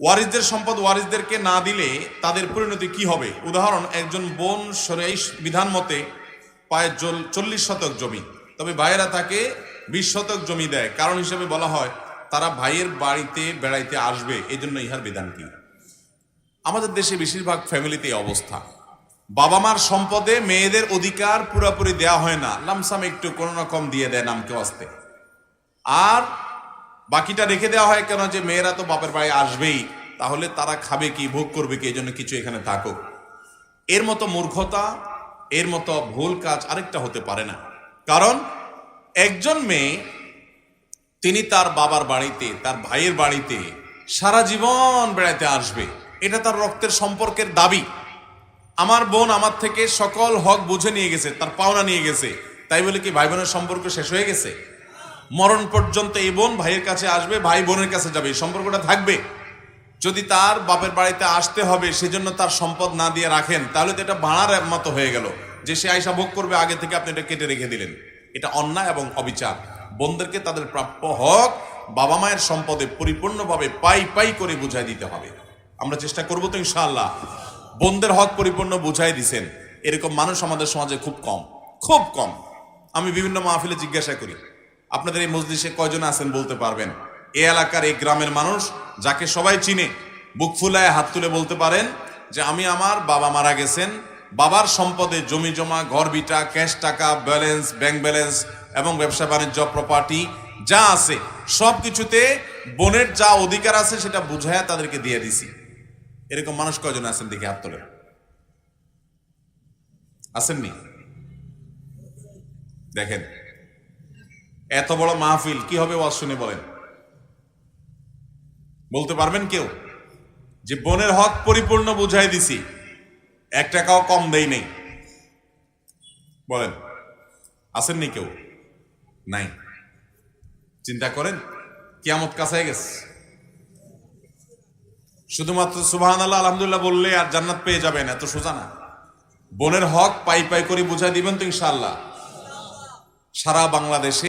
ওয়ারিসদের সম্পদ ওয়ারিসদেরকে না দিলে তাদের পরিণতি কি হবে? উদাহরণ, একজন বোন সরেই বিধান মতে পায় চল্লিশ শতক জমি। তবে ভাইয়েরা তাকে বিশ শতক জমি দেয়। কারণ হিসেবে বলা হয়, তারা ভাইয়ের বাড়িতে বেড়াইতে আসবে। এই জন্য ইহার বিধান কি? আমাদের দেশে বেশিরভাগ ফ্যামিলিতে অবস্থা। বাবা মার সম্পদে মেয়েদের অধিকার পুরোপুরি দেয়া হয় না। লামসাম একটু কোনো রকম দিয়ে দেয় নামকে আসতে আর বাকিটা রেখে দেওয়া হয় কেন যে মেয়েরা তো বাপের বাড়ি আসবেই? তাহলে তারা খাবে কি, ভোগ করবে কি? এই জন্য কিছু এখানে থাকুক। এর মতো মূর্খতা, এর মতো ভুল কাজ আরেকটা হতে পারে না। কারণ একজন মেয়ে, তিনি তার বাবার বাড়িতে, তার ভাইয়ের বাড়িতে সারা জীবন বেড়াতে আসবে। এটা তার রক্তের সম্পর্কের দাবি। আমার বোন আমার থেকে সকল হক বুঝে নিয়ে গেছে, তার পাওনা নিয়ে গেছে। তাই বলে কি ভাই বোনের সম্পর্ক শেষ হয়ে গেছে? মরণ পর্যন্ত এই বোন ভাইয়ের কাছে আসবে, ভাই বোনের কাছে যাবে। এই সম্পর্কটা থাকবে। যদি তার বাপের বাড়িতে আসতে হবে, সেজন্য তার সম্পদ না দিয়ে রাখেন, তাহলে তো এটা ভাড়ার মতো হয়ে গেল। যে সে আয়সা ভোগ করবে, আগে থেকে আপনি এটা কেটে রেখে দিলেন। এটা অন্যায় এবং অবিচার। বোনদেরকে তাদের প্রাপ্য হক বাবা মায়ের সম্পদে পরিপূর্ণভাবে পাই পাই করে বুঝাই দিতে হবে। আমরা চেষ্টা করব তো ইনশাআল্লাহ। বোনদের হক পরিপূর্ণ বুঝাই দিছেন। এরকম মানুষ আমাদের সমাজে খুব কম। খুব কম। আমি বিভিন্ন মাহফিলে জিজ্ঞাসা করি। আপনাদের এই মসজিদে কয়জন আছেন বলতে পারবেন? এ এলাকার, এই গ্রামের মানুষ যাকে সবাই চিনে, বুক ফুলায় হাত তুলে বলতে পারেন যে আমি আমার বাবা মারা গেছেন, বাবার সম্পদে জমি জমা, ঘর বিটা, ক্যাশ টাকা, ব্যালেন্স, ব্যাংক ব্যালেন্স এবং ব্যবসা বাণিজ্য, প্রপার্টি যা আছে সব কিছুতে বোনের যা অধিকার আছে সেটা বুঝায় তাদেরকে দিয়ে দিছি। এরকম মানুষ কয়জন আছেন দেখে হাত তোলে আসেননি দেখেন এত বড় মাহফিল, কি হবে ওয়াজ শুনে বলেন। বলতে পারবেন কেউ? যে বোনের হক পরিপূর্ণ বুঝাই দিছি, এক টাকাও কম দেই নেই। বলেন, আসেননি কেউ? নাই। চিন্তা করেন, কিয়ামত কাছায় গেছে। শুধুমাত্র সুবাহান আল্লাহ আলহামদুলিল্লাহ বললে আর জান্নাত পেয়ে যাবেন, এত সোজা না। বোনের হক পাই পাই করে বুঝাই দিবেন তো ইনশাআল্লাহ। সারা বাংলাদেশে